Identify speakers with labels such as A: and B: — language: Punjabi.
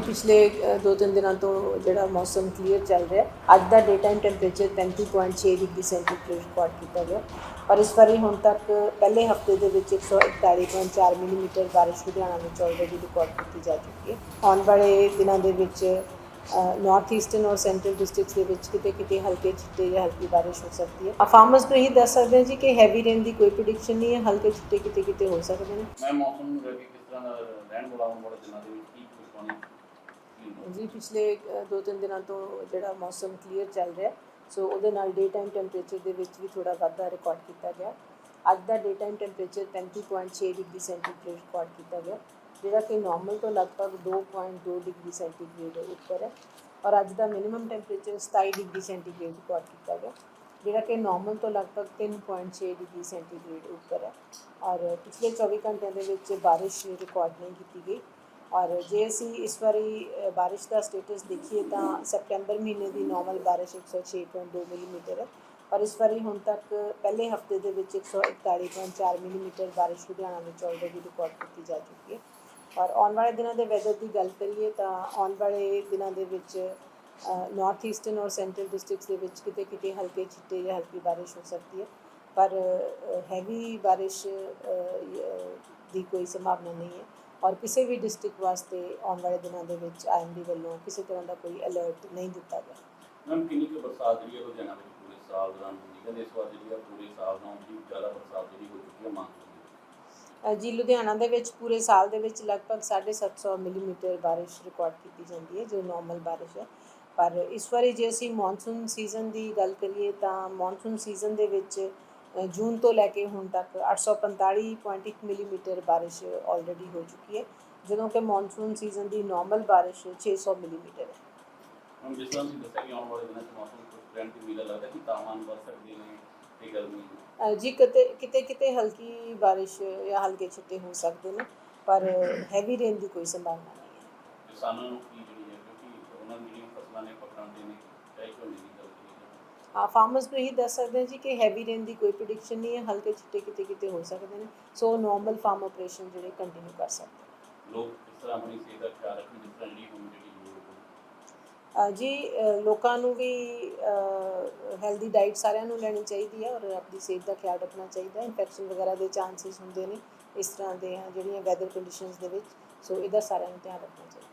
A: ਜੀ ਪਿਛਲੇ 2-3 ਦਿਨਾਂ ਤੋਂ ਜਿਹੜਾ ਮੌਸਮ ਕਲੀਅਰ ਚੱਲ ਰਿਹਾ ਅੱਜ ਦਾ day time temperature 35.6 degree centigrade record ਕੀਤਾ ਗਿਆ। ਪਰ ਇਸ ਵਾਰੀ ਹੁਣ ਤੱਕ ਪਹਿਲੇ ਹਫ਼ਤੇ ਦੇ ਵਿੱਚ 141.4 ਮਿਲੀਮੀਟਰ ਬਾਰਿਸ਼ ਲੁਧਿਆਣਾ ਵਿੱਚ ਆਲਰੇਡੀ ਰਿਕਾਰਡ ਕੀਤੀ ਜਾ ਚੁੱਕੀ ਹੈ। ਆਉਣ ਵਾਲੇ ਦਿਨਾਂ ਦੇ ਵਿੱਚ ਨਾਰਥ ਈਸਟਰਨ ਔਰ ਸੈਂਟਰਲ ਡਿਸਟ੍ਰਿਕਟਸ ਦੇ ਵਿੱਚ ਕਿਤੇ ਕਿਤੇ ਹਲਕੇ ਛਿੱਟੇ ਜਾਂ ਹਲਕੀ ਬਾਰਿਸ਼ ਹੋ ਸਕਦੀ ਹੈ। ਫਾਰਮਰਸ ਨੂੰ ਇਹ ਦੱਸ ਸਕਦੇ ਹਾਂ ਜੀ ਕਿ ਹੈਵੀ ਰੇਨ ਦੀ ਕੋਈ ਪ੍ਰੈਡਿਕਸ਼ਨ ਨਹੀਂ ਹੈ। ਹਲਕੇ ਛਿੱਟੇ ਕਿਤੇ ਕਿਤੇ ਹੋ ਸਕਦੇ ਨੇ।
B: ਮੈਂ ਮੌਸਮ ਨੂੰ ਲੈ ਕੇ ਕਿਸ ਤਰ੍ਹਾਂ ਦਾ ਰਹਿਣ ਵਾਲਾ ਆਉਣ ਵਾਲੇ ਦਿਨਾਂ ਦੇ ਵਿੱਚ ਕੀ ਪੁੱਛਣੀ
A: ਜੀ, ਪਿਛਲੇ 2-3 ਦਿਨਾਂ ਤੋਂ ਜਿਹੜਾ ਮੌਸਮ ਕਲੀਅਰ ਚੱਲ ਰਿਹਾ ਸੋ ਉਹਦੇ ਨਾਲ ਡੇ ਟਾਈਮ ਟੈਂਪਰੇਚਰ ਦੇ ਵਿੱਚ ਵੀ ਥੋੜਾ ਵਾਧਾ ਰਿਕਾਰਡ ਕੀਤਾ ਗਿਆ। ਅੱਜ ਦਾ day time temperature 35.6 degree centigrade record ਕੀਤਾ ਗਿਆ, ਜਿਹੜਾ ਕਿ ਨਾਰਮਲ ਤੋਂ ਲਗਭਗ 2.2 ਡਿਗਰੀ ਸੈਂਟੀਗ੍ਰੇਡ ਉੱਪਰ ਹੈ, ਔਰ ਅੱਜ ਦਾ minimum temperature 27 degree centigrade record ਕੀਤਾ ਗਿਆ, ਜਿਹੜਾ ਕਿ ਨਾਰਮਲ ਤੋਂ ਲਗਭਗ 3.6 ਡਿਗਰੀ ਸੈਂਟੀਗ੍ਰੇਡ ਉੱਪਰ ਹੈ, ਔਰ ਪਿਛਲੇ 24 ਘੰਟਿਆਂ ਦੇ ਵਿੱਚ ਬਾਰਿਸ਼ ਰਿਕਾਰਡ ਨਹੀਂ ਕੀਤੀ ਗਈ। ਔਰ ਜੇ ਅਸੀਂ ਇਸ ਵਾਰੀ ਅ, ਬਾਰਿਸ਼ ਦਾ ਸਟੇਟਸ ਦੇਖੀਏ ਤਾਂ ਸੈਪਟੈਂਬਰ ਮਹੀਨੇ ਦੀ ਨਾਰਮਲ ਬਾਰਿਸ਼ 106.2 ਮਿਲੀਮੀਟਰ ਹੈ। ਔਰ ਇਸ ਵਾਰੀ ਹੁਣ ਤੱਕ ਪਹਿਲੇ ਹਫ਼ਤੇ ਦੇ ਵਿੱਚ 141.4 ਮਿਲੀਮੀਟਰ ਬਾਰਿਸ਼ ਲੁਧਿਆਣਾ ਵਿੱਚ ਆਲਰੇਡੀ ਰਿਕਾਰਡ ਕੀਤੀ ਜਾ ਚੁੱਕੀ ਹੈ। ਔਰ ਆਉਣ ਵਾਲੇ ਦਿਨਾਂ ਦੇ ਵੈਦਰ ਦੀ ਗੱਲ ਕਰੀਏ ਤਾਂ ਆਉਣ ਵਾਲੇ ਦਿਨਾਂ ਦੇ ਵਿੱਚ ਨਾਰਥ ਈਸਟਰਨ ਔਰ ਸੈਂਟਰਲ ਡਿਸਟ੍ਰਿਕਟਸ ਦੇ ਵਿੱਚ ਕਿਤੇ ਕਿਤੇ ਹਲਕੇ ਛਿੱਟੇ ਜਾਂ ਹਲਕੀ ਬਾਰਿਸ਼ ਹੋ ਸਕਦੀ ਹੈ। ਪਰ ਹੈਵੀ ਬਾਰਿਸ਼ ਦੀ ਕੋਈ ਸੰਭਾਵਨਾ ਨਹੀਂ ਹੈ। ਔਰ ਕਿਸੇ ਵੀ ਡਿਸਟ੍ਰਿਕਟ ਵਾਸਤੇ ਆਉਣ ਵਾਲੇ ਦਿਨਾਂ ਦੇ ਵਿੱਚ ਆਈਐਮਡੀ ਵੱਲੋਂ ਕਿਸੇ ਤਰ੍ਹਾਂ ਦਾ ਕੋਈ ਅਲਰਟ ਨਹੀਂ ਦਿੱਤਾ ਗਿਆ।
B: ਮੈਮ ਕਿੰਨੀ ਕੁ ਬਰਸਾਤ ਜਿਹੜੀ ਹੈ ਲੁਧਿਆਣਾ ਵਿੱਚ ਪੂਰੇ ਸਾਲ ਦੌਰਾਨ ਹੁੰਦੀ ਹੈ? ਕਹਿੰਦੇ ਇਸ ਵਾਰ ਜਿਹੜੀ ਪੂਰੇ ਸਾਲ ਨਾਲੋਂ ਵੀ ਜ਼ਿਆਦਾ ਬਰਸਾਤ ਜਿਹੜੀ ਹੋ ਚੁੱਕੀ ਹੈ ਮਾਨਸੂਨ
A: ਜੀ ਲੁਧਿਆਣਾ ਦੇ ਵਿੱਚ ਪੂਰੇ ਸਾਲ ਦੇ ਵਿੱਚ ਲਗਭਗ 750 ਮਿਲੀਮੀਟਰ ਬਾਰਿਸ਼ ਰਿਕਾਰਡ ਕੀਤੀ ਜਾਂਦੀ ਹੈ ਜੋ ਨਾਰਮਲ ਬਾਰਿਸ਼ ਹੈ। ਪਰ ਇਸ ਵਾਰੀ ਜੇ ਅਸੀਂ ਮੌਨਸੂਨ ਸੀਜ਼ਨ ਦੀ ਗੱਲ ਕਰੀਏ ਤਾਂ ਮੌਨਸੂਨ ਸੀਜ਼ਨ ਦੇ ਵਿੱਚ ਜੂਨ ਤੋਂ ਲੈ ਕੇ ਹੁਣ ਤੱਕ 845.1 ਮਿਲੀਮੀਟਰ ਬਾਰਿਸ਼ ਆਲਰੇਡੀ ਹੋ ਚੁੱਕੀ ਹੈ ਜਦੋਂ ਕਿ ਮੌਨਸੂਨ ਸੀਜ਼ਨ ਦੀ ਨਾਰਮਲ ਬਾਰਿਸ਼ 600 ਮਿਲੀਮੀਟਰ ਹੈ।
B: ਹੁਣ ਜਿਸ ਤਰ੍ਹਾਂ ਤੁਸੀਂ ਦੱਸਿਆ ਕਿ ਆਉਣ ਵਾਲੇ ਦਿਨਾਂ 'ਚ ਮੌਸਮ ਕੁਝ ਟ੍ਰੈਂਡ ਤੇ ਮਿਲਾ ਲੱਗਦਾ ਕਿ ਤਾਪਮਾਨ ਵੱਧ ਸਕਦੇ ਨੇ ਤੇ ਗਰਮੀ
A: ਅ, ਜੀ ਕਿਤੇ ਕਿਤੇ ਕਿਤੇ ਹਲਕੀ ਬਾਰਿਸ਼ ਜਾਂ ਹਲਕੇ ਛਿੱਟੇ ਹੋ ਸਕਦੇ ਨੇ ਪਰ ਹੈਵੀ ਰੇਨ ਦੀ ਕੋਈ ਸੰਭਾਵਨਾ ਨਹੀਂ ਹੈ।
B: ਕਿਸਾਨਾਂ ਨੂੰ ਕੀ ਜਿਹੜੀ ਹੈ ਕਿਉਂਕਿ ਉਹਨਾਂ ਦੀ ਜਿਹੜੀਆਂ ਫਸਲਾਂ ਨੇ ਪੱਕਣ ਦੇ ਨੇ ਚਾਹੇ
A: ਹਾਂ ਫਾਰਮਰਸ ਨੂੰ ਇਹ ਦੱਸ ਸਕਦੇ ਹਾਂ ਜੀ ਕਿ ਹੈਵੀ ਰੇਨ ਦੀ ਕੋਈ ਪ੍ਰੈਡਿਕਸ਼ਨ ਨਹੀਂ ਹੈ ਹਲਕੇ ਛਿੱਟੇ ਕਿਤੇ ਕਿਤੇ ਹੋ ਸਕਦੇ ਨੇ। ਸੋ ਨਾਰਮਲ ਫਾਰਮ ਆਪਰੇਸ਼ਨ ਜਿਹੜੇ ਕੰਟੀਨਿਊ ਕਰ ਸਕਦੇ
B: ਲੋਕ ਕਿਸ ਤਰ੍ਹਾਂ ਆਪਣੀ ਸਿਹਤ ਦਾ ਖਿਆਲ ਰੱਖਣ ਜਿਸ ਤਰ੍ਹਾਂ ਜਿਹੜੀ
A: ਜੀ ਲੋਕਾਂ ਨੂੰ ਵੀ ਹੈਲਦੀ ਡਾਈਟ ਸਾਰਿਆਂ ਨੂੰ ਲੈਣੀ ਚਾਹੀਦੀ ਹੈ ਔਰ ਆਪਣੀ ਸਿਹਤ ਦਾ ਖਿਆਲ ਰੱਖਣਾ ਚਾਹੀਦਾ ਹੈ। ਇਨਫੈਕਸ਼ਨ ਵਗੈਰਾ ਦੇ ਚਾਂਸਸ ਹੁੰਦੇ ਨੇ ਇਸ ਤਰ੍ਹਾਂ ਦੇ ਜਿਹੜੀਆਂ ਵੈਦਰ ਕੰਡੀਸ਼ਨਸ ਦੇ ਵਿੱਚ। ਸੋ ਇਹਦਾ ਸਾਰਿਆਂ ਨੂੰ ਧਿਆਨ ਰੱਖਣਾ ਚਾਹੀਦਾ।